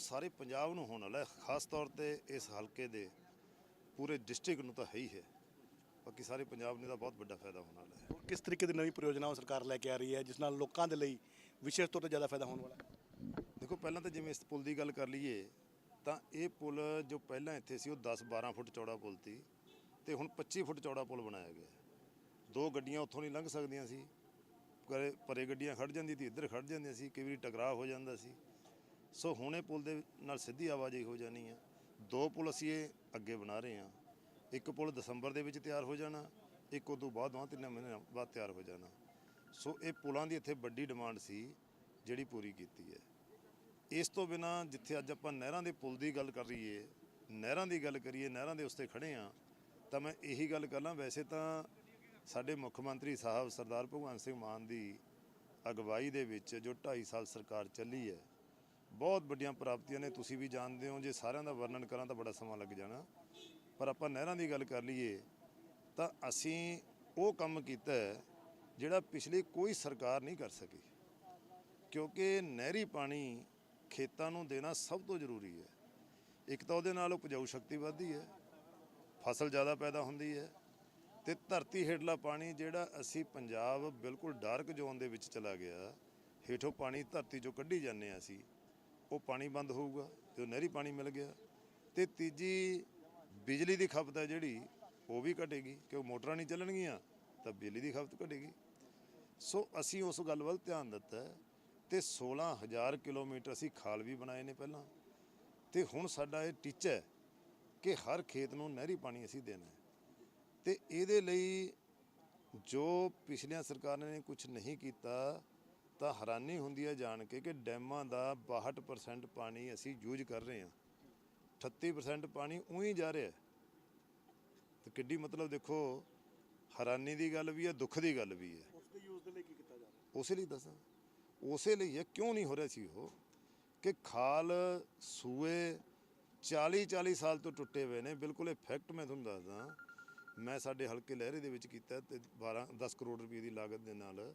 ਸਾਰੇ ਪੰਜਾਬ ਨੂੰ ਹੋਣ ਵਾਲਾ ਖਾਸ ਤੌਰ ਤੇ ਇਸ ਹਲਕੇ ਦੇ ਪੂਰੇ ਡਿਸਟ੍ਰਿਕਟ ਨੂੰ ਤਾਂ ਹੈ ਹੀ ਹੈ। ਬਾਕੀ ਸਾਰੇ ਪੰਜਾਬ ਨੂੰ ਇਹਦਾ ਬਹੁਤ ਵੱਡਾ ਫਾਇਦਾ ਹੋਣ ਵਾਲਾ ਹੈ। ਕਿਸ ਤਰੀਕੇ ਦੀ ਨਵੀਂ ਪ੍ਰਯੋਜਨਾ ਸਰਕਾਰ ਲੈ ਕੇ ਆ ਰਹੀ ਹੈ ਜਿਸ ਨਾਲ ਲੋਕਾਂ ਦੇ ਲਈ ਵਿਸ਼ੇਸ਼ ਤੌਰ ਤੇ ਜ਼ਿਆਦਾ ਫਾਇਦਾ ਹੋਣ ਵਾਲਾ ਹੈ? ਦੇਖੋ ਪਹਿਲਾਂ ਤਾਂ ਜਿਵੇਂ ਇਸ ਪੁਲ ਦੀ ਗੱਲ ਕਰ ਲਈਏ ਤਾਂ ਇਹ ਪੁਲ ਜੋ ਪਹਿਲਾਂ ਇੱਥੇ ਸੀ ਉਹ 10 12 ਫੁੱਟ ਚੌੜਾ ਪੁਲ ਸੀ ਤੇ ਹੁਣ 25 ਫੁੱਟ ਚੌੜਾ ਪੁਲ ਬਣਾਇਆ ਗਿਆ। ਦੋ ਗੱਡੀਆਂ ਉੱਥੋਂ ਨਹੀਂ ਲੰਘ ਸਕਦੀਆਂ ਸੀ। ਪਰੇ ਗੱਡੀਆਂ ਖੜ ਜਾਂਦੀ ਸੀ ਇੱਧਰ ਖੜ ਜਾਂਦੀਆਂ ਸੀ ਕਈ ਵਾਰੀ ਟਕਰਾਅ ਹੋ ਜਾਂਦਾ ਸੀ। ਸੋ ਹੁਣੇ ਪੁਲ ਦੇ ਨਾਲ ਸਿੱਧੀ ਆਵਾਜਾਈ ਹੋ ਜਾਣੀ ਆ ਦੋ ਪੁਲ ਅਸੀਂ ਇਹ ਅੱਗੇ ਬਣਾ ਰਹੇ ਹਾਂ। ਇੱਕ ਪੁਲ ਦਸੰਬਰ ਦੇ ਵਿੱਚ ਤਿਆਰ ਹੋ ਜਾਣਾ, ਇੱਕ ਉਦੋਂ ਬਾਅਦ ਦੋ ਤਿੰਨ ਮਹੀਨੇ ਬਾਅਦ ਤਿਆਰ ਹੋ ਜਾਣਾ। ਸੋ ਇਹ ਪੁਲਾਂ ਦੀ ਇੱਥੇ ਵੱਡੀ ਡਿਮਾਂਡ ਸੀ, ਜਿਹੜੀ ਪੂਰੀ ਕੀਤੀ ਹੈ। ਇਸ ਤੋਂ ਬਿਨਾ ਜਿੱਥੇ ਅੱਜ ਆਪਾਂ ਨਹਿਰਾਂ ਦੇ ਪੁਲ ਦੀ ਗੱਲ ਕਰ ਰਹੀਏ ਨਹਿਰਾਂ ਦੀ ਗੱਲ ਕਰੀਏ, ਨਹਿਰਾਂ ਦੇ ਉੱਤੇ ਖੜੇ ਆ ਤਾਂ ਮੈਂ ਇਹੀ ਗੱਲ ਕਰਨਾ ਵੈਸੇ ਤਾਂ ਸਾਡੇ ਮੁੱਖ ਮੰਤਰੀ ਸਾਹਿਬ ਸਰਦਾਰ ਭਗਵੰਤ ਸਿੰਘ ਮਾਨ ਦੀ ਅਗਵਾਈ ਦੇ ਵਿੱਚ ਜੋ 2.5 ਸਾਲ ਸਰਕਾਰ ਚੱਲੀ ਹੈ ਬਹੁਤ ਵੱਡੀਆਂ ਪ੍ਰਾਪਤੀਆਂ ਨੇ, ਤੁਸੀਂ ਵੀ ਜਾਣਦੇ ਹੋ, ਜੇ ਸਾਰਿਆਂ ਦਾ ਵਰਣਨ ਕਰਾਂ ਤਾਂ ਬੜਾ ਸਮਾਂ ਲੱਗ ਜਾਣਾ। ਪਰ ਆਪਾਂ ਨਹਿਰਾਂ ਦੀ ਗੱਲ ਕਰ ਲਈਏ, ਤਾਂ ਅਸੀਂ ਉਹ ਕੰਮ ਕੀਤਾ ਜਿਹੜਾ ਪਿਛਲੀ ਕੋਈ ਸਰਕਾਰ ਨਹੀਂ ਕਰ ਸਕੀ। ਕਿਉਂਕਿ ਨਹਿਰੀ ਪਾਣੀ ਖੇਤਾਂ ਨੂੰ ਦੇਣਾ ਸਭ ਤੋਂ ਜ਼ਰੂਰੀ ਹੈ। ਇੱਕ ਤਾਂ ਉਹਦੇ ਨਾਲ ਉਪਜਾਊ ਸ਼ਕਤੀ ਵੱਧਦੀ ਹੈ, ਫਸਲ ਜ਼ਿਆਦਾ ਪੈਦਾ ਹੁੰਦੀ ਹੈ, ਤੇ ਧਰਤੀ ਹੇਠਲਾ ਪਾਣੀ ਜਿਹੜਾ ਅਸੀਂ ਪੰਜਾਬ ਬਿਲਕੁਲ ਡਾਰਕ ਜ਼ੋਨ ਦੇ ਵਿੱਚ ਚਲਾ ਗਿਆ, ਹੇਠੋਂ ਪਾਣੀ ਧਰਤੀ 'ਚੋਂ ਕੱਢੀ ਜਾਂਦੇ ਹਾਂ ਅਸੀਂ। ਉਹ ਪਾਣੀ ਬੰਦ ਹੋਊਗਾ ਜਦੋਂ ਨਹਿਰੀ ਪਾਣੀ ਮਿਲ ਗਿਆ। ਤੇ ਤੀਜੀ ਬਿਜਲੀ ਦੀ ਖਪਤ ਹੈ ਜਿਹੜੀ, ਉਹ ਵੀ ਘਟੇਗੀ ਕਿਉਂ ਮੋਟਰਾਂ ਨਹੀਂ ਚੱਲਣਗੀਆਂ, ਤਾਂ ਬਿਜਲੀ ਦੀ ਖਪਤ ਘਟੇਗੀ। ਸੋ ਅਸੀਂ ਉਸ ਗੱਲ ਵੱਲ ਧਿਆਨ ਦਿੱਤਾ ਹੈ ਤੇ 16000 ਕਿਲੋਮੀਟਰ ਅਸੀਂ ਖਾਲ ਵੀ ਬਣਾਏ ਨੇ ਪਹਿਲਾਂ। ਤੇ ਹੁਣ ਸਾਡਾ ਇਹ ਟੀਚਾ ਹੈ ਕਿ ਹਰ ਖੇਤ ਨੂੰ ਨਹਿਰੀ ਪਾਣੀ ਅਸੀਂ ਦੇਣਾ ਹੈ। ਤੇ ਇਹਦੇ ਲਈ ਜੋ ਪਿਛਲੀਆਂ ਸਰਕਾਰਾਂ ਨੇ ਕੁਝ ਨਹੀਂ ਕੀਤਾ ਤਾਂ ਹੈਰਾਨੀ ਹੁੰਦੀ ਹੈ ਜਾਣ ਕੇ ਕਿ ਡੈਮਾਂ ਦਾ 62% ਪਾਣੀ ਅਸੀਂ ਯੂਜ਼ ਕਰ ਰਹੇ ਹਾਂ। 38% ਪਾਣੀ ਉਹੀ ਜਾ ਰਿਹਾ ਹੈ। ਤੇ ਕਿੱਡੀ ਮਤਲਬ ਦੇਖੋ ਹੈਰਾਨੀ ਦੀ ਗੱਲ ਵੀ ਹੈ ਦੁੱਖ ਦੀ ਗੱਲ ਵੀ ਹੈ। ਉਸ ਦੇ ਯੂਜ਼ ਦੇ ਲਈ ਕੀ ਕੀਤਾ ਜਾ ਰਿਹਾ ਉਸੇ ਲਈ ਦੱਸਾਂ ਉਸੇ ਲਈ ਇਹ ਕਿਉਂ ਨਹੀਂ ਹੋ ਰਿਹਾ ਸੀ ਉਹ? ਕਿ ਖਾਲ ਸੂਏ 40 40 ਸਾਲ ਤੋਂ ਟੁੱਟੇ ਹੋਏ ਨੇ। ਬਿਲਕੁਲ ਇਹ ਫੈਕਟ ਮੈਂ ਤੁਹਾਨੂੰ ਦੱਸਦਾ। ਮੈਂ ਸਾਡੇ ਹਲਕੇ ਲਹਿਰੇ ਦੇ ਵਿੱਚ ਕੀਤਾ ਤੇ 12 10 ਕਰੋੜ ਰੁਪਏ ਦੀ ਲਾਗਤ ਦੇ ਨਾਲ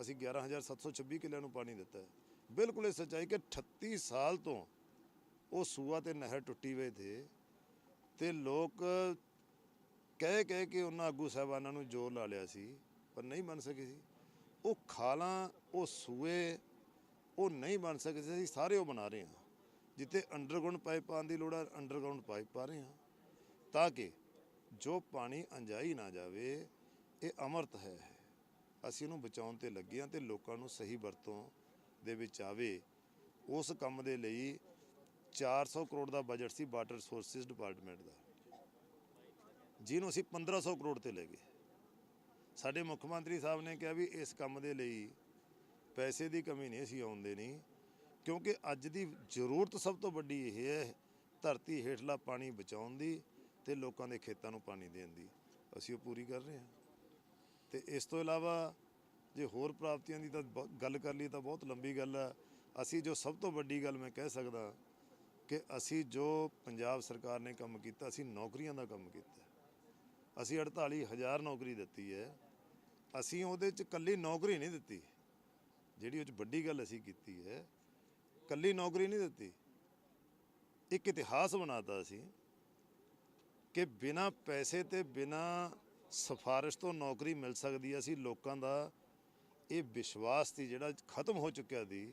ਅਸੀਂ 11726 ਕਿੱਲਿਆਂ ਨੂੰ ਪਾਣੀ ਦਿੱਤਾ ਹੈ। ਬਿਲਕੁਲ ਇਹ ਸੱਚਾਈ ਕਿ 38 ਸਾਲ ਤੋਂ ਉਹ ਸੂਆ ਤੇ ਨਹਿਰ ਟੁੱਟੀ ਹੋਏ ਥੇ ਤੇ ਲੋਕ ਕਹਿ ਕਹਿ ਕੇ ਉਹਨਾਂ ਆਗੂ ਸਾਹਿਬਾਨਾਂ ਨੂੰ ਜ਼ੋਰ ਲਾ ਲਿਆ ਸੀ, ਪਰ ਨਹੀਂ ਬਣ ਸਕੇ ਸੀ। ਉਹ ਖਾਲਾਂ, ਉਹ ਸੂਏ, ਉਹ ਨਹੀਂ ਬਣ ਸਕੇ ਸੀ, ਅਸੀਂ ਸਾਰੇ ਉਹ ਬਣਾ ਰਹੇ ਹਾਂ। ਜਿੱਥੇ ਅੰਡਰਗਰਾਉਂਡ ਪਾਈਪ ਪਾਉਣ ਦੀ ਲੋੜ ਹੈ ਅੰਡਰਗਰਾਉਂਡ ਪਾਈਪ ਪਾ ਰਹੇ ਹਾਂ। ਤਾਂ ਕਿ ਜੋ ਪਾਣੀ ਅੰਜਾਈ ਨਾ ਜਾਵੇ, ਇਹ ਅਮਰਤ ਹੈ। ਅਸੀਂ ਉਹਨੂੰ ਬਚਾਉਣ ਤੇ ਲੱਗੇ ਹਾਂ ਤੇ ਲੋਕਾਂ ਨੂੰ ਸਹੀ ਵਰਤੋਂ ਦੇ ਵਿੱਚ ਆਵੇ। ਉਸ ਕੰਮ ਦੇ ਲਈ 400 ਕਰੋੜ ਦਾ ਬਜਟ ਸੀ ਵਾਟਰ ਰਿਸੋਰਸਿਸ ਡਿਪਾਰਟਮੈਂਟ ਦਾ। ਜਿਹਨੂੰ ਅਸੀਂ 1500 ਕਰੋੜ ਤੇ ਲੈ ਗਏ। ਸਾਡੇ ਮੁੱਖ ਮੰਤਰੀ ਸਾਹਿਬ ਨੇ ਕਿਹਾ ਵੀ ਇਸ ਕੰਮ ਦੇ ਲਈ ਪੈਸੇ ਦੀ ਕਮੀ ਨਹੀਂ, ਅਸੀਂ ਆਉਂਦੇ ਨਹੀਂ ਕਿਉਂਕਿ ਅੱਜ ਦੀ ਜ਼ਰੂਰਤ ਸਭ ਤੋਂ ਵੱਡੀ ਇਹ ਹੈ ਧਰਤੀ ਹੇਠਲਾ ਪਾਣੀ ਬਚਾਉਣ ਦੀ ਤੇ ਲੋਕਾਂ ਦੇ ਖੇਤਾਂ ਨੂੰ ਪਾਣੀ ਦੇਣ ਦੀ। ਅਸੀਂ ਉਹ ਪੂਰੀ ਕਰ ਰਹੇ ਹਾਂ। ਤੇ ਇਸ ਤੋਂ ਇਲਾਵਾ ਜੇ ਹੋਰ ਪ੍ਰਾਪਤੀਆਂ ਦੀ ਤਾਂ ਬ- ਗੱਲ ਕਰ ਲਈ ਤਾਂ ਬਹੁਤ ਲੰਬੀ ਗੱਲ ਹੈ ਅਸੀਂ ਜੋ ਸਭ ਤੋਂ ਵੱਡੀ ਗੱਲ ਮੈਂ ਕਹਿ ਸਕਦਾ ਕਿ ਅਸੀਂ ਜੋ ਪੰਜਾਬ ਸਰਕਾਰ ਨੇ ਕੰਮ ਕੀਤਾ, ਅਸੀਂ ਨੌਕਰੀਆਂ ਦਾ ਕੰਮ ਕੀਤਾ। ਅਸੀਂ 48000 ਨੌਕਰੀ ਦਿੱਤੀ ਹੈ। ਅਸੀਂ ਉਹਦੇ ਚ ਕੱਲੀ ਨੌਕਰੀ ਨਹੀਂ ਦਿੱਤੀ, ਜਿਹੜੀ ਉਹ ਚ ਵੱਡੀ ਗੱਲ ਅਸੀਂ ਕੀਤੀ ਹੈ। ਕੱਲੀ ਨੌਕਰੀ ਨਹੀਂ ਦਿੱਤੀ। ਇੱਕ ਇਤਿਹਾਸ ਬਣਾਤਾ ਅਸੀਂ ਕਿ ਬਿਨਾ ਪੈਸੇ ਤੇ ਬਿਨਾ ਸਿਫਾਰਿਸ਼ ਤੋਂ ਨੌਕਰੀ ਮਿਲ ਸਕਦੀ ਹੈ। ਅਸੀਂ ਲੋਕਾਂ ਦਾ ਇਹ ਵਿਸ਼ਵਾਸ ਸੀ ਜਿਹੜਾ ਖਤਮ ਹੋ ਚੁੱਕਿਆ ਸੀ,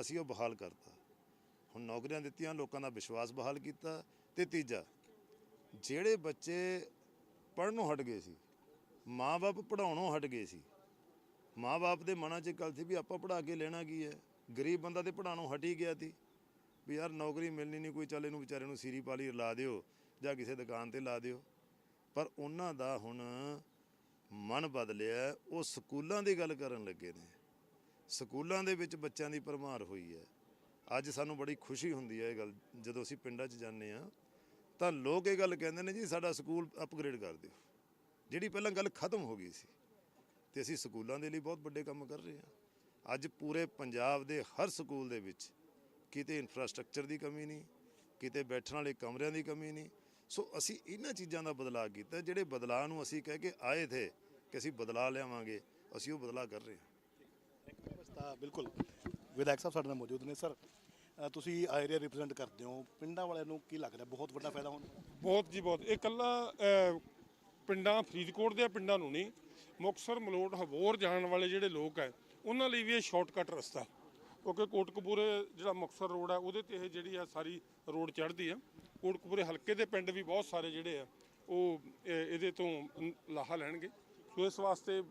ਅਸੀਂ ਉਹ ਬਹਾਲ ਕਰਤਾ। ਹੁਣ ਨੌਕਰੀਆਂ ਦਿੱਤੀਆਂ, ਲੋਕਾਂ ਦਾ ਵਿਸ਼ਵਾਸ ਬਹਾਲ ਕੀਤਾ। ਤੇ ਤੀਜਾ, ਜਿਹੜੇ ਬੱਚੇ ਪੜ੍ਹਨੋਂ ਹਟ ਗਏ ਸੀ ਮਾਪੇ ਪੜਾਉਣੋਂ ਹਟ ਗਏ ਸੀ ਮਾਪੇ ਦੇ ਮਨਾਂ 'ਚ ਗੱਲ ਸੀ ਵੀ ਆਪਾਂ ਪੜਾ ਕੇ ਲੈਣਾ ਕੀ ਹੈ? ਗਰੀਬ ਬੰਦਾ ਤੇ ਪੜਾਉਣੋਂ ਹਟ ਹੀ ਗਿਆ ਸੀ। ਵੀ ਯਾਰ ਨੌਕਰੀ ਮਿਲਣੀ ਨਹੀਂ, ਕੋਈ ਚੱਲ ਇਹਨੂੰ ਵਿਚਾਰੇ ਨੂੰ ਸੀਰੀ ਪਾਲੀ ਲਾ ਦਿਓ ਜਾਂ ਕਿਸੇ ਦੁਕਾਨ ਤੇ ਲਾ ਦਿਓ। ਪਰ ਉਹਨਾਂ ਦਾ ਹੁਣ ਮਨ ਬਦਲਿਆ ਉਹ ਸਕੂਲਾਂ ਦੀ ਗੱਲ ਕਰਨ ਲੱਗੇ ਨੇ। ਸਕੂਲਾਂ ਦੇ ਵਿੱਚ ਬੱਚਿਆਂ ਦੀ ਭਰਮਾਰ ਹੋਈ ਹੈ। ਅੱਜ ਸਾਨੂੰ ਬੜੀ ਖੁਸ਼ੀ ਹੁੰਦੀ ਹੈ ਇਹ ਗੱਲ। ਜਦੋਂ ਅਸੀਂ ਪਿੰਡਾਂ 'ਚ ਜਾਂਦੇ ਆ ਤਾਂ ਲੋਕ ਇਹ ਗੱਲ ਕਹਿੰਦੇ ਨੇ ਜੀ, ਸਾਡਾ ਸਕੂਲ ਅਪਗ੍ਰੇਡ ਕਰ ਦਿਓ। ਜਿਹੜੀ ਪਹਿਲਾਂ ਗੱਲ ਖਤਮ ਹੋ ਗਈ ਸੀ, ਤੇ ਅਸੀਂ ਸਕੂਲਾਂ ਦੇ ਲਈ ਬਹੁਤ ਵੱਡੇ ਕੰਮ ਕਰ ਰਹੇ ਹਾਂ। ਅੱਜ ਪੂਰੇ ਪੰਜਾਬ ਦੇ ਹਰ ਸਕੂਲ ਦੇ ਵਿੱਚ ਕਿਤੇ ਇਨਫਰਾਸਟ੍ਰਕਚਰ ਦੀ ਕਮੀ ਨਹੀਂ, ਕਿਤੇ ਬੈਠਣ ਵਾਲੇ ਕਮਰਿਆਂ ਦੀ ਕਮੀ ਨਹੀਂ ਸੋ ਅਸੀਂ ਇਹਨਾਂ ਚੀਜ਼ਾਂ ਦਾ ਬਦਲਾਅ ਕੀਤਾ ਜਿਹੜੇ ਬਦਲਾਅ ਨੂੰ ਅਸੀਂ ਕਹਿ ਕੇ ਆਏ ਥੇ ਕਿ ਅਸੀਂ ਬਦਲਾਅ ਲਿਆਵਾਂਗੇ ਅਸੀਂ ਉਹ ਬਦਲਾਅ ਕਰ ਰਹੇ ਹਾਂ। ਵਿਵਸਥਾ ਬਿਲਕੁਲ ਵਿਧਾਇਕ ਸਾਹਿਬ ਸਾਡੇ ਨਾਲ ਮੌਜੂਦ ਨੇ ਸਰ। ਤੁਸੀਂ ਏਰੀਆ ਰਿਪਰੈਜ਼ੈਂਟ ਕਰਦੇ ਹੋ ਪਿੰਡਾਂ ਵਾਲਿਆਂ ਨੂੰ ਕੀ ਲੱਗਦਾ ਬਹੁਤ ਵੱਡਾ ਫਾਇਦਾ ਹੋਣ? ਬਹੁਤ ਜੀ ਬਹੁਤ ਇਹ ਕੱਲਾ ਪਿੰਡਾਂ ਫਰੀਦਕੋਟ ਦੇ ਪਿੰਡਾਂ ਨੂੰ ਨਹੀਂ ਮੁਕਤਸਰ ਮਲੋਟ ਹਬੋਰ ਜਾਣ ਵਾਲੇ ਜਿਹੜੇ ਲੋਕ ਹੈ ਉਹਨਾਂ ਲਈ ਵੀ ਇਹ ਸ਼ਾਰਟਕਟ ਰਸਤਾ ਕਿਉਂਕਿ ਕੋਟਕਪੂਰੇ ਜਿਹੜਾ ਮੁਕਤਸਰ ਰੋਡ ਹੈ ਉਹਦੇ ਤੇ ਇਹ ਜਿਹੜੀ ਆ ਸਾਰੀ ਰੋਡ ਚੜ੍ਹਦੀ ਆ ਕੋਟਕਪੂਰੇ ਹਲਕੇ ਦੇ ਪਿੰਡ ਵੀ ਬਹੁਤ ਸਾਰੇ ਜਿਹੜੇ ਆ, ਉਹ ਇਹ- ਇਹਦੇ ਤੋਂ ਲਾਹਾ ਲੈਣਗੇ। ਸੋ ਇਸ ਵਾਸਤੇ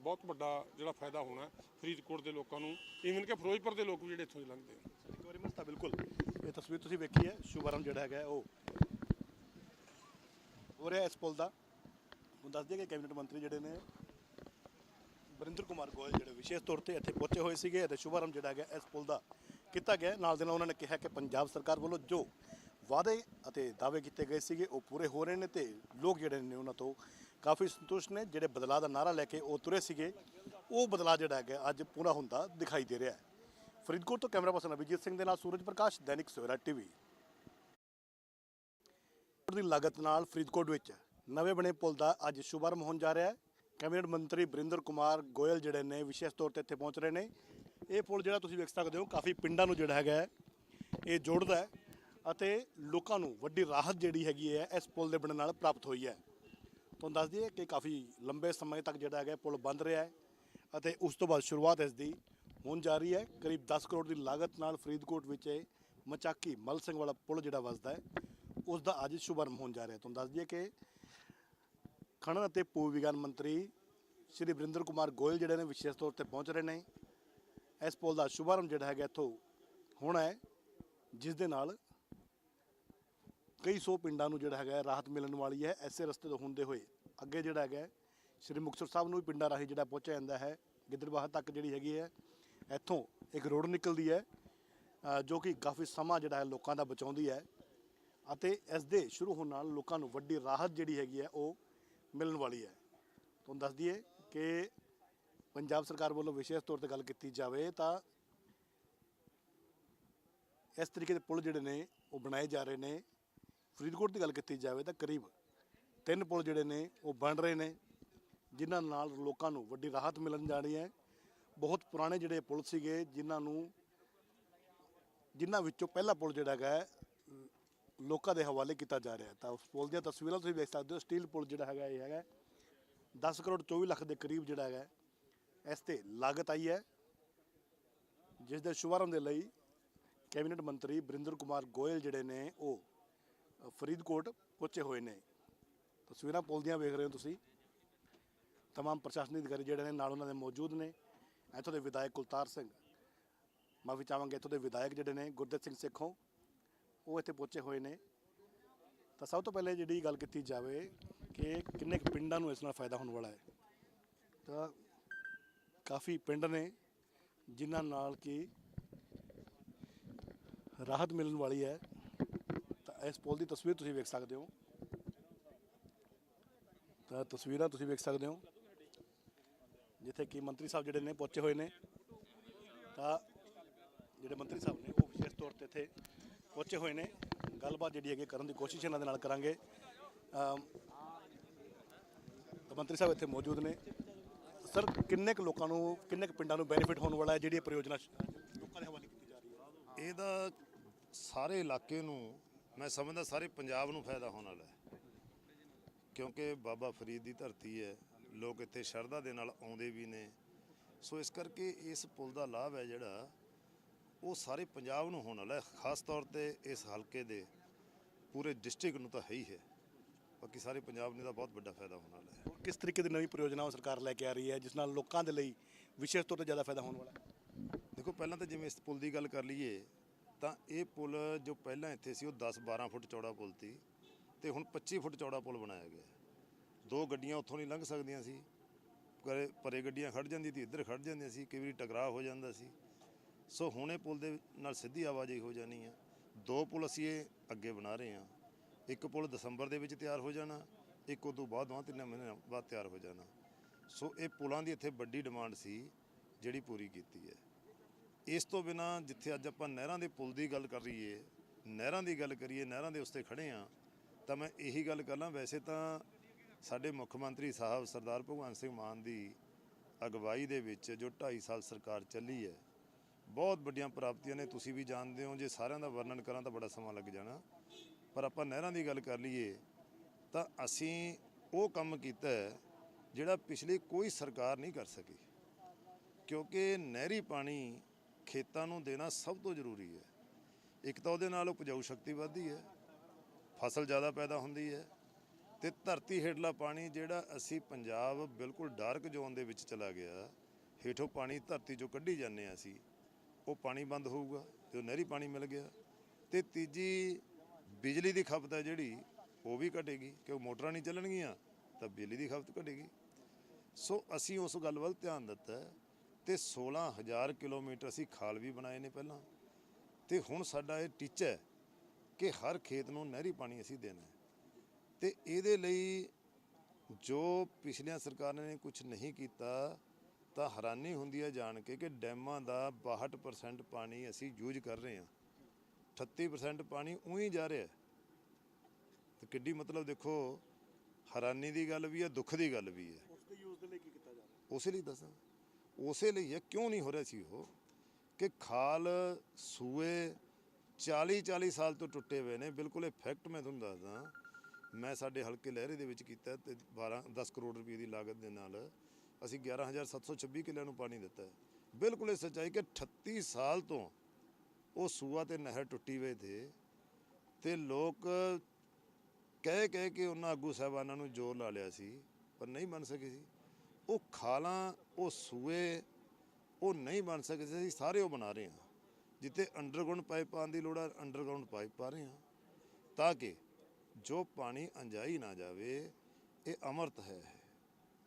ਬਹੁਤ ਵੱਡਾ ਜਿਹੜਾ ਫਾਇਦਾ ਹੋਣਾ ਫਰੀਦਕੋਟ ਦੇ ਲੋਕਾਂ ਨੂੰ ਈਵਨ ਕਿ ਫਿਰੋਜ਼ਪੁਰ ਦੇ ਲੋਕ ਵੀ ਜਿਹੜੇ ਇੱਥੋਂ ਦੀ ਲੰਘਦੇ ਆ। ਇੱਕ ਵਾਰੀ ਮੈਂ ਬਿਲਕੁਲ। ਇਹ ਤਸਵੀਰ ਤੁਸੀਂ ਵੇਖੀ ਹੈ, ਸ਼ੁਭਾਰੰਭ ਜਿਹੜਾ ਹੈਗਾ ਉਹ। ਹੋ ਰਿਹਾ ਇਸ ਪੁਲ ਦਾ। ਹੁਣ ਦੱਸ ਦਈਏ ਕਿ ਕੈਬਨਿਟ ਮੰਤਰੀ ਜਿਹੜੇ ਨੇ, ਵਰਿੰਦਰ ਕੁਮਾਰ ਗੋਇਲ ਜਿਹੜੇ ਵਿਸ਼ੇਸ਼ ਤੌਰ ਤੇ ਇੱਥੇ ਪਹੁੰਚੇ ਹੋਏ ਸੀਗੇ, ਅਤੇ ਸ਼ੁਭਾਰੰਭ ਜਿਹੜਾ ਹੈਗਾ ਇਸ ਪੁਲ ਦਾ ਕੀਤਾ ਗਿਆ ਨਾਲ ਦੇ ਨਾਲ ਉਹਨਾਂ ਨੇ ਕਿਹਾ ਕਿ ਪੰਜਾਬ ਸਰਕਾਰ ਵੱਲੋਂ ਜੋ ਵਾਅਦੇ ਅਤੇ ਦਾਅਵੇ ਕੀਤੇ ਗਏ ਸੀਗੇ, ਉਹ ਪੂਰੇ ਹੋ ਰਹੇ ਨੇ ਤੇ ਲੋਕ ਜਿਹੜੇ ਨੇ ਉਹਨਾਂ ਤੋਂ ਕਾਫੀ ਸੰਤੁਸ਼ਟ ਨੇ। ਜਿਹੜੇ ਬਦਲਾਅ ਦਾ ਨਾਰਾ ਲੈ ਕੇ ਉਹ ਤੁਰੇ ਸੀਗੇ, ਉਹ ਬਦਲਾਅ ਜਿਹੜਾ ਹੈਗਾ ਅੱਜ ਪੂਰਾ ਹੁੰਦਾ ਦਿਖਾਈ ਦੇ ਰਿਹਾ ਹੈ। ਫਰੀਦਕੋਟ ਤੋਂ ਕੈਮਰਾ ਪਰਸਨ ਅਭਿਜੀਤ ਸਿੰਘ ਦੇ ਨਾਲ ਸੂਰਜ ਪ੍ਰਕਾਸ਼, ਦੈਨਿਕ ਸਵੇਰਾ ਟੀਵੀ। ਦੀ ਲਾਗਤ ਨਾਲ ਫਰੀਦਕੋਟ ਵਿੱਚ ਨਵੇਂ ਬਣੇ ਪੁਲ ਦਾ ਅੱਜ ਸ਼ੁਭਾਰੰਭ ਹੋਣ ਜਾ ਰਿਹਾ ਹੈ। ਕੈਬਨਿਟ ਮੰਤਰੀ ਬਰਿੰਦਰ ਕੁਮਾਰ ਗੋਇਲ ਜਿਹੜੇ ਨੇ ਵਿਸ਼ੇਸ਼ ਤੌਰ ਤੇ ਇੱਥੇ ਪਹੁੰਚ ਰਹੇ ਨੇ। ਇਹ ਪੁਲ ਜਿਹੜਾ ਤੁਸੀਂ ਵੇਖ ਸਕਦੇ ਹੋ, ਕਾਫੀ ਪਿੰਡਾਂ ਨੂੰ ਜਿਹੜਾ ਹੈਗਾ ਇਹ ਜੋੜਦਾ ਹੈ। ਅਤੇ ਲੋਕਾਂ ਨੂੰ ਵੱਡੀ ਰਾਹਤ ਜਿਹੜੀ ਹੈਗੀ ਹੈ, ਇਸ ਪੁਲ ਦੇ ਬਣਨ ਨਾਲ ਪ੍ਰਾਪਤ ਹੋਈ ਹੈ। ਤੁਹਾਨੂੰ ਦੱਸ ਦਈਏ ਕਿ ਕਾਫੀ ਲੰਬੇ ਸਮੇਂ ਤੱਕ ਜਿਹੜਾ ਹੈਗਾ ਪੁਲ ਬੰਦ ਰਿਹਾ ਹੈ ਅਤੇ ਉਸ ਤੋਂ ਬਾਅਦ ਸ਼ੁਰੂਆਤ ਇਸ ਦੀ ਹੋਣ ਜਾ ਰਹੀ ਹੈ। ਕਰੀਬ 10 ਕਰੋੜ ਦੀ ਲਾਗਤ ਨਾਲ ਫਰੀਦਕੋਟ ਵਿੱਚ ਇਹ ਮਚਾਕੀ ਮਲ ਸਿੰਘ ਵਾਲਾ ਪੁਲ ਜਿਹੜਾ ਵਸਦਾ ਹੈ, ਉਸ ਦਾ ਅੱਜ ਸ਼ੁਭਾਰੰਭ ਹੋਣ ਜਾ ਰਿਹਾ ਤੁਹਾਨੂੰ ਦੱਸ ਦਈਏ ਕਿ ਖਣਨ ਅਤੇ ਭੂ ਵਿਗਿਆਨ ਮੰਤਰੀ ਸ਼੍ਰੀ ਵਰਿੰਦਰ ਕੁਮਾਰ ਗੋਇਲ ਜਿਹੜੇ ਨੇ ਵਿਸ਼ੇਸ਼ ਤੌਰ ਤੇ ਪਹੁੰਚ ਰਹੇ ਨੇ। ਇਸ ਪੁਲ ਦਾ ਸ਼ੁਭਾਰੰਭ ਜਿਹੜਾ ਹੈਗਾ ਇੱਥੋਂ ਹੋਣਾ ਹੈ, ਜਿਸ ਦੇ ਨਾਲ ਕਈ ਸੌ ਪਿੰਡਾਂ ਨੂੰ ਜਿਹੜਾ ਹੈਗਾ, ਰਾਹਤ ਮਿਲਣ ਵਾਲੀ ਹੈ, ਐਸੇ ਰਸਤੇ ਤੋਂ ਹੁੰਦੇ ਹੋਏ। ਅੱਗੇ ਜਿਹੜਾ ਹੈਗਾ, ਸ਼੍ਰੀ ਮੁਕਤਸਰ ਸਾਹਿਬ ਨੂੰ ਵੀ ਪਿੰਡਾਂ ਰਾਹੀਂ ਜਿਹੜਾ ਪਹੁੰਚਿਆ ਜਾਂਦਾ ਹੈ, ਗਿੱਦੜਬਾਹਾ ਤੱਕ ਜਿਹੜੀ ਹੈਗੀ ਹੈ, ਇੱਥੋਂ ਇੱਕ ਰੋਡ ਨਿਕਲਦੀ ਹੈ ਜੋ ਕਿ ਕਾਫੀ ਸਮਾਂ ਜਿਹੜਾ ਹੈ ਲੋਕਾਂ ਦਾ ਬਚਾਉਂਦੀ ਹੈ ਅਤੇ ਇਸ ਦੇ ਸ਼ੁਰੂ ਹੋਣ ਨਾਲ ਲੋਕਾਂ ਨੂੰ ਵੱਡੀ ਰਾਹਤ ਜਿਹੜੀ ਹੈਗੀ ਹੈ, ਉਹ ਮਿਲਣ ਵਾਲੀ ਹੈ। ਤੁਹਾਨੂੰ ਦੱਸ ਦਈਏ ਕਿ ਪੰਜਾਬ ਸਰਕਾਰ ਵੱਲੋਂ ਵਿਸ਼ੇਸ਼ ਤੌਰ ਤੇ ਗੱਲ ਕੀਤੀ ਜਾਵੇ ਤਾਂ ਇਸ ਤਰੀਕੇ ਦੇ ਪੁਲ ਜਿਹੜੇ ਨੇ, ਉਹ ਬਣਾਏ ਜਾ ਰਹੇ ਨੇ। ਫਰੀਦਕੋਟ ਦੀ ਗੱਲ ਕੀਤੀ ਜਾਵੇ ਤਾਂ ਕਰੀਬ ਤਿੰਨ ਪੁਲ ਜਿਹੜੇ ਨੇ ਉਹ ਬਣ ਰਹੇ ਨੇ, ਜਿਨ੍ਹਾਂ ਨਾਲ ਲੋਕਾਂ ਨੂੰ ਵੱਡੀ ਰਾਹਤ ਮਿਲਣ ਜਾ ਰਹੀ ਹੈ। ਬਹੁਤ ਪੁਰਾਣੇ ਜਿਹੜੇ ਪੁਲ ਸੀਗੇ, ਜਿਨ੍ਹਾਂ ਨੂੰ, ਜਿਨ੍ਹਾਂ ਵਿੱਚੋਂ ਪਹਿਲਾ ਪੁਲ ਜਿਹੜਾ ਹੈਗਾ ਲੋਕਾਂ ਦੇ ਹਵਾਲੇ ਕੀਤਾ ਜਾ ਰਿਹਾ ਤਾਂ ਉਸ ਪੁਲ ਦੀਆਂ ਤਸਵੀਰਾਂ ਤੁਸੀਂ ਵੇਖ ਸਕਦੇ ਹੋ, ਸਟੀਲ ਪੁਲ ਜਿਹੜਾ ਹੈਗਾ, ਇਹ ਹੈਗਾ 10 ਕਰੋੜ 24 ਲੱਖ ਦੇ ਕਰੀਬ ਜਿਹੜਾ ਹੈਗਾ ਇਸ ਤੇ ਲਾਗਤ ਆਈ ਹੈ। ਜਿਸ ਦੇ ਸ਼ੁਭਾਰੰਭ ਦੇ ਲਈ ਕੈਬਨਿਟ ਮੰਤਰੀ ਬਰਿੰਦਰ ਕੁਮਾਰ ਗੋਇਲ ਜਿਹੜੇ ਨੇ, ਉਹ ਫਰੀਦਕੋਟ ਪਹੁੰਚੇ ਹੋਏ ਨੇ। ਤਸਵੀਰਾਂ ਪੁਲ ਦੀਆਂ ਵੇਖ ਰਹੇ ਹੋ ਤੁਸੀਂ। ਤਮਾਮ ਪ੍ਰਸ਼ਾਸਨਿਕ ਅਧਿਕਾਰੀ ਜਿਹੜੇ ਨੇ ਨਾਲ ਉਹਨਾਂ ਦੇ ਮੌਜੂਦ ਨੇ। ਇੱਥੋਂ ਦੇ ਵਿਧਾਇਕ ਕੁਲਤਾਰ ਸਿੰਘ। ਮਾਫੀ ਚਾਹਾਂਗੇ ਇੱਥੋਂ ਦੇ ਵਿਧਾਇਕ ਜਿਹੜੇ ਨੇ, ਗੁਰਦੇਵ ਸਿੰਘ ਸੇਖੋਂ, ਉਹ ਇੱਥੇ ਪਹੁੰਚੇ ਹੋਏ ਨੇ। ਤਾਂ ਸਭ ਤੋਂ ਪਹਿਲੇ ਜਿਹੜੀ ਗੱਲ ਕੀਤੀ ਜਾਵੇ ਕਿ ਕਿੰਨੇ ਕੁ ਪਿੰਡਾਂ ਨੂੰ ਇਸ ਨਾਲ ਫਾਇਦਾ ਹੋਣ ਵਾਲਾ ਹੈ। ਤਾਂ ਕਾਫੀ ਪਿੰਡ ਨੇ ਜਿਨ੍ਹਾਂ ਨਾਲ ਕਿ ਰਾਹਤ ਮਿਲਣ ਵਾਲੀ ਹੈ। ਇਸ ਪੁਲ ਦੀ ਤਸਵੀਰ ਤੁਸੀਂ ਵੇਖ ਸਕਦੇ ਹੋ। ਤਾਂ ਤਸਵੀਰਾਂ ਤੁਸੀਂ ਵੇਖ ਸਕਦੇ ਹੋ। ਜਿੱਥੇ ਕਿ ਮੰਤਰੀ ਸਾਹਿਬ ਜਿਹੜੇ ਨੇ ਪਹੁੰਚੇ ਹੋਏ ਨੇ। ਤਾਂ ਜਿਹੜੇ ਮੰਤਰੀ ਸਾਹਿਬ ਨੇ ਉਹ ਵਿਸ਼ੇਸ਼ ਤੌਰ ਤੇ ਇੱਥੇ ਪਹੁੰਚੇ ਹੋਏ ਨੇ। ਗੱਲਬਾਤ ਜਿਹੜੀ ਹੈਗੀ ਕਰਨ ਦੀ ਕੋਸ਼ਿਸ਼ ਇਹਨਾਂ ਦੇ ਨਾਲ ਕਰਾਂਗੇ। ਤਾਂ ਮੰਤਰੀ ਸਾਹਿਬ ਇੱਥੇ ਮੌਜੂਦ ਨੇ। ਸਰ, ਕਿੰਨੇ ਕੁ ਲੋਕਾਂ ਨੂੰ, ਕਿੰਨੇ ਕੁ ਪਿੰਡਾਂ ਨੂੰ ਬੈਨੀਫਿਟ ਹੋਣ ਵਾਲਾ ਹੈ ਜਿਹੜੀ ਇਹ ਪਰਿਯੋਜਨਾ ਲੋਕਾਂ ਦੇ ਹਵਾਲੇ ਕੀਤੀ ਜਾ ਰਹੀ ਹੈ? ਇਹਦਾ ਸਾਰੇ ਇਲਾਕੇ ਨੂੰ ਮੈਂ ਸਮਝਦਾ ਸਾਰੇ ਪੰਜਾਬ ਨੂੰ ਫਾਇਦਾ ਹੋਣ ਵਾਲਾ ਹੈ। ਕਿਉਂਕਿ ਬਾਬਾ ਫਰੀਦ ਦੀ ਧਰਤੀ ਹੈ ਲੋਕ ਇੱਥੇ ਸ਼ਰਧਾ ਦੇ ਨਾਲ ਆਉਂਦੇ ਵੀ ਨੇ। ਸੋ ਇਸ ਕਰਕੇ ਇਸ ਪੁਲ ਦਾ ਲਾਭ ਹੈ ਜਿਹੜਾ ਉਹ ਸਾਰੇ ਪੰਜਾਬ ਨੂੰ ਹੋਣ ਵਾਲਾ ਹੈ। ਖਾਸ ਤੌਰ ਤੇ ਇਸ ਹਲਕੇ ਦੇ ਪੂਰੇ ਡਿਸਟ੍ਰਿਕਟ ਨੂੰ ਤਾਂ ਹੈ ਹੀ ਹੈ। ਬਾਕੀ ਸਾਰੇ ਪੰਜਾਬ ਨੂੰ ਇਹਦਾ ਬਹੁਤ ਵੱਡਾ ਫਾਇਦਾ ਹੋਣ ਵਾਲਾ ਹੈ। ਕਿਸ ਤਰੀਕੇ ਦੀ ਨਵੀਂ ਪਰਿਯੋਜਨਾ ਉਹ ਸਰਕਾਰ ਲੈ ਕੇ ਆ ਰਹੀ ਹੈ ਜਿਸ ਨਾਲ ਲੋਕਾਂ ਦੇ ਲਈ ਵਿਸ਼ੇਸ਼ ਤੌਰ ਤੇ ਜ਼ਿਆਦਾ ਫਾਇਦਾ ਹੋਣ ਵਾਲਾ ਹੈ? ਦੇਖੋ ਪਹਿਲਾਂ ਤਾਂ ਜਿਵੇਂ ਇਸ ਪੁਲ ਦੀ ਗੱਲ ਕਰ ਲਈਏ ਤਾਂ ਇਹ ਪੁਲ ਜੋ ਪਹਿਲਾਂ ਇੱਥੇ ਸੀ, ਉਹ 10-12 ਫੁੱਟ ਚੌੜਾ ਪੁਲ ਸੀ ਤੇ ਹੁਣ 25 ਫੁੱਟ ਚੌੜਾ ਪੁਲ ਬਣਾਇਆ ਗਿਆ ਦੋ ਗੱਡੀਆਂ ਉੱਥੋਂ ਨਹੀਂ ਲੰਘ ਸਕਦੀਆਂ ਸੀ। ਪਰੇ ਪਰੇ ਗੱਡੀਆਂ ਖੜ ਜਾਂਦੀ ਸੀ ਇੱਧਰ ਖੜ ਜਾਂਦੀਆਂ ਸੀ, ਕਈ ਵਾਰੀ ਟਕਰਾਅ ਹੋ ਜਾਂਦਾ ਸੀ। ਸੋ ਹੁਣ ਇਹ ਪੁਲ ਦੇ ਨਾਲ ਸਿੱਧੀ ਆਵਾਜਾਈ ਹੋ ਜਾਣੀ ਆ। ਦੋ ਪੁਲ ਅਸੀਂ ਇਹ ਅੱਗੇ ਬਣਾ ਰਹੇ ਹਾਂ। ਇੱਕ ਪੁਲ ਦਸੰਬਰ ਦੇ ਵਿੱਚ ਤਿਆਰ ਹੋ ਜਾਣਾ, ਇੱਕ ਉਦੋਂ ਬਾਅਦ ਦੋ ਤਿੰਨ ਮਹੀਨੇ ਬਾਅਦ ਤਿਆਰ ਹੋ ਜਾਣਾ। ਸੋ ਇਹ ਪੁਲਾਂ ਦੀ ਇੱਥੇ ਵੱਡੀ ਡਿਮਾਂਡ ਸੀ, ਜਿਹੜੀ ਪੂਰੀ ਕੀਤੀ ਹੈ। ਇਸ ਤੋਂ ਬਿਨਾ ਜਿੱਥੇ ਅੱਜ ਆਪਾਂ ਨਹਿਰਾਂ ਦੇ ਪੁਲ ਦੀ ਗੱਲ ਕਰ ਰਹੀਏ ਨਹਿਰਾਂ ਦੀ ਗੱਲ ਕਰੀਏ, ਨਹਿਰਾਂ ਦੇ ਉੱਤੇ ਖੜੇ ਆ ਤਾਂ ਮੈਂ ਇਹੀ ਗੱਲ ਕਰਾਂ ਵੈਸੇ ਤਾਂ ਸਾਡੇ ਮੁੱਖ ਮੰਤਰੀ ਸਾਹਿਬ ਸਰਦਾਰ ਭਗਵੰਤ ਸਿੰਘ ਮਾਨ ਦੀ ਅਗਵਾਈ ਦੇ ਵਿੱਚ ਜੋ 2.5 ਸਾਲ ਸਰਕਾਰ ਚੱਲੀ ਹੈ, ਬਹੁਤ ਵੱਡੀਆਂ ਪ੍ਰਾਪਤੀਆਂ ਨੇ। ਤੁਸੀਂ ਵੀ ਜਾਣਦੇ ਹੋ, ਜੇ ਸਾਰਿਆਂ ਦਾ ਵਰਣਨ ਕਰਾਂ ਤਾਂ ਬੜਾ ਸਮਾਂ ਲੱਗ ਜਾਣਾ। ਪਰ ਆਪਾਂ ਨਹਿਰਾਂ ਦੀ ਗੱਲ ਕਰ ਲਈਏ, ਤਾਂ ਅਸੀਂ ਉਹ ਕੰਮ ਕੀਤਾ ਜਿਹੜਾ ਪਿਛਲੀ ਕੋਈ ਸਰਕਾਰ ਨਹੀਂ ਕਰ ਸਕੀ, ਕਿਉਂਕਿ ਨਹਿਰੀ ਪਾਣੀ ਖੇਤਾਂ ਨੂੰ ਦੇਣਾ ਸਭ ਤੋਂ ਜ਼ਰੂਰੀ ਹੈ। ਇੱਕ ਤਾਂ ਉਹਦੇ ਨਾਲ ਉਪਜਾਊ ਸ਼ਕਤੀ ਵੱਧਦੀ ਹੈ, ਫਸਲ ਜ਼ਿਆਦਾ ਪੈਦਾ ਹੁੰਦੀ ਹੈ ਤੇ ਧਰਤੀ ਹੇਠਲਾ ਪਾਣੀ ਜਿਹੜਾ ਅਸੀਂ ਪੰਜਾਬ ਬਿਲਕੁਲ ਡਾਰਕ ਜ਼ੋਨ ਦੇ ਵਿੱਚ ਚਲਾ ਗਿਆ, ਹੇਠੋਂ ਪਾਣੀ ਧਰਤੀ ਚੋਂ ਕੱਢੀ ਜਾਂਦੇ ਹਾਂ ਅਸੀਂ, ਉਹ ਪਾਣੀ ਬੰਦ ਹੋਊਗਾ ਜੋ ਨਹਿਰੀ ਪਾਣੀ ਮਿਲ ਗਿਆ ਤੇ ਤੀਜੀ ਬਿਜਲੀ ਦੀ ਖਪਤ ਹੈ ਜਿਹੜੀ, ਉਹ ਵੀ ਘਟੇਗੀ, ਕਿਉਂ ਮੋਟਰਾਂ ਨਹੀਂ ਚੱਲਣਗੀਆਂ ਤਾਂ ਬਿਜਲੀ ਦੀ ਖਪਤ ਘਟੇਗੀ। ਸੋ ਅਸੀਂ ਉਸ ਗੱਲ ਵੱਲ ਧਿਆਨ ਦਿੱਤਾ ਤੇ 16000 ਕਿਲੋਮੀਟਰ ਅਸੀਂ ਖਾਲ ਵੀ ਬਣਾਏ ਨੇ ਪਹਿਲਾਂ। ਤੇ ਹੁਣ ਸਾਡਾ ਇਹ ਟੀਚਾ ਹੈ ਕਿ ਹਰ ਖੇਤ ਨੂੰ ਨਹਿਰੀ ਪਾਣੀ ਅਸੀਂ ਦੇਣਾ ਹੈ। ਤੇ ਇਹਦੇ ਲਈ ਜੋ ਪਿਛਲੀਆਂ ਸਰਕਾਰਾਂ ਨੇ ਕੁਝ ਨਹੀਂ ਕੀਤਾ ਤਾਂ ਹੈਰਾਨੀ ਹੁੰਦੀ ਹੈ ਜਾਣ ਕੇ ਕਿ ਡੈਮਾਂ ਦਾ 62% ਪਾਣੀ ਅਸੀਂ ਯੂਜ਼ ਕਰ ਰਹੇ ਹਾਂ। 38% ਪਾਣੀ ਉਹੀ ਜਾ ਰਿਹਾ ਹੈ। ਤੇ ਕਿੱਡੀ ਮਤਲਬ ਦੇਖੋ ਹੈਰਾਨੀ ਦੀ ਗੱਲ ਵੀ ਹੈ ਦੁੱਖ ਦੀ ਗੱਲ ਵੀ ਹੈ। ਉਸ ਦੇ ਯੂਜ਼ ਦੇ ਲਈ ਕੀ ਕੀਤਾ ਜਾ ਰਿਹਾ ਉਸੇ ਲਈ ਦੱਸਾਂ। ਉਸੇ ਲਈ ਇਹ ਕਿਉਂ ਨਹੀਂ ਹੋ ਰਿਹਾ ਸੀ ਉਹ? ਕਿ ਖਾਲ, ਸੂਏ 40 40 ਸਾਲ ਤੋਂ ਟੁੱਟੇ ਹੋਏ ਨੇ। ਬਿਲਕੁਲ ਇਹ ਫੈਕਟ ਮੈਂ ਤੁਹਾਨੂੰ ਦੱਸਦਾ। ਮੈਂ ਸਾਡੇ ਹਲਕੇ ਲਹਿਰੇ ਦੇ ਵਿੱਚ ਕੀਤਾ ਤੇ 12 10 ਕਰੋੜ ਰੁਪਏ ਦੀ ਲਾਗਤ ਦੇ ਨਾਲ ਅਸੀਂ 11726 ਕਿੱਲਿਆਂ ਨੂੰ ਪਾਣੀ ਦਿੱਤਾ ਹੈ। ਬਿਲਕੁਲ ਇਹ ਸੱਚਾਈ ਕਿ 38 ਸਾਲ ਤੋਂ ਉਹ ਸੂਆ ਤੇ ਨਹਿਰ ਟੁੱਟੀ ਹੋਏ ਥੇ ਤੇ ਲੋਕ ਕਹਿ ਕਹਿ ਕੇ ਉਹਨਾਂ ਆਗੂ ਸਾਹਿਬਾਨਾਂ ਨੂੰ ਜ਼ੋਰ ਲਾ ਲਿਆ ਸੀ, ਪਰ ਨਹੀਂ ਮੰਨ ਸਕੇ ਸੀ। ਉਹ ਖਾਲਾਂ, ਉਹ ਸੂਏ, ਉਹ ਨਹੀਂ ਬਣ ਸਕਦੇ ਸੀ ਅਸੀਂ ਸਾਰੇ ਉਹ ਬਣਾ ਰਹੇ ਹਾਂ। ਜਿੱਥੇ ਅੰਡਰਗਰਾਉਂਡ ਪਾਈਪ ਪਾਉਣ ਦੀ ਲੋੜ ਹੈ ਅੰਡਰਗਰਾਉਂਡ ਪਾਈਪ ਪਾ ਰਹੇ ਹਾਂ। ਤਾਂ ਕਿ ਜੋ ਪਾਣੀ ਅੰਜਾਈ ਨਾ ਜਾਵੇ, ਇਹ ਅਮਰਤ ਹੈ।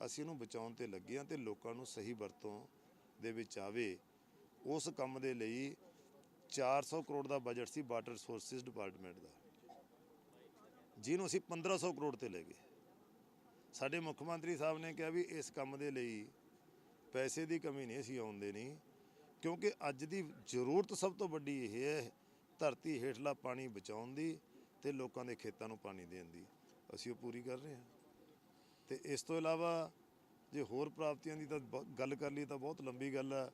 ਅਸੀਂ ਇਹਨੂੰ ਬਚਾਉਣ ਤੇ ਲੱਗੇ ਹਾਂ ਤੇ ਲੋਕਾਂ ਨੂੰ ਸਹੀ ਵਰਤੋਂ ਦੇ ਵਿੱਚ ਆਵੇ। ਉਸ ਕੰਮ ਦੇ ਲਈ 400 ਕਰੋੜ ਦਾ ਬਜਟ ਸੀ ਵਾਟਰ ਰਿਸੋਰਸਿਸ ਡਿਪਾਰਟਮੈਂਟ ਦਾ। ਜਿਹਨੂੰ ਅਸੀਂ 1500 ਕਰੋੜ ਤੇ ਲੈ ਗਏ। ਸਾਡੇ ਮੁੱਖ ਮੰਤਰੀ ਸਾਹਿਬ ਨੇ ਕਿਹਾ ਵੀ ਇਸ ਕੰਮ ਦੇ ਲਈ ਪੈਸੇ ਦੀ ਕਮੀ ਨਹੀਂ, ਅਸੀਂ ਆਉਂਦੇ ਨਹੀਂ। ਕਿਉਂਕਿ ਅੱਜ ਦੀ ਜ਼ਰੂਰਤ ਸਭ ਤੋਂ ਵੱਡੀ ਇਹ ਹੈ, ਧਰਤੀ ਹੇਠਲਾ ਪਾਣੀ ਬਚਾਉਣ ਦੀ ਤੇ ਲੋਕਾਂ ਦੇ ਖੇਤਾਂ ਨੂੰ ਪਾਣੀ ਦੇਣ ਦੀ। ਅਸੀਂ ਉਹ ਪੂਰੀ ਕਰ ਰਹੇ ਹਾਂ। ਤੇ ਇਸ ਤੋਂ ਇਲਾਵਾ ਜੇ ਹੋਰ ਪ੍ਰਾਪਤੀਆਂ ਦੀ ਤਾਂ ਬ- ਗੱਲ ਕਰ ਲਈ ਤਾਂ ਬਹੁਤ ਲੰਬੀ ਗੱਲ ਹੈ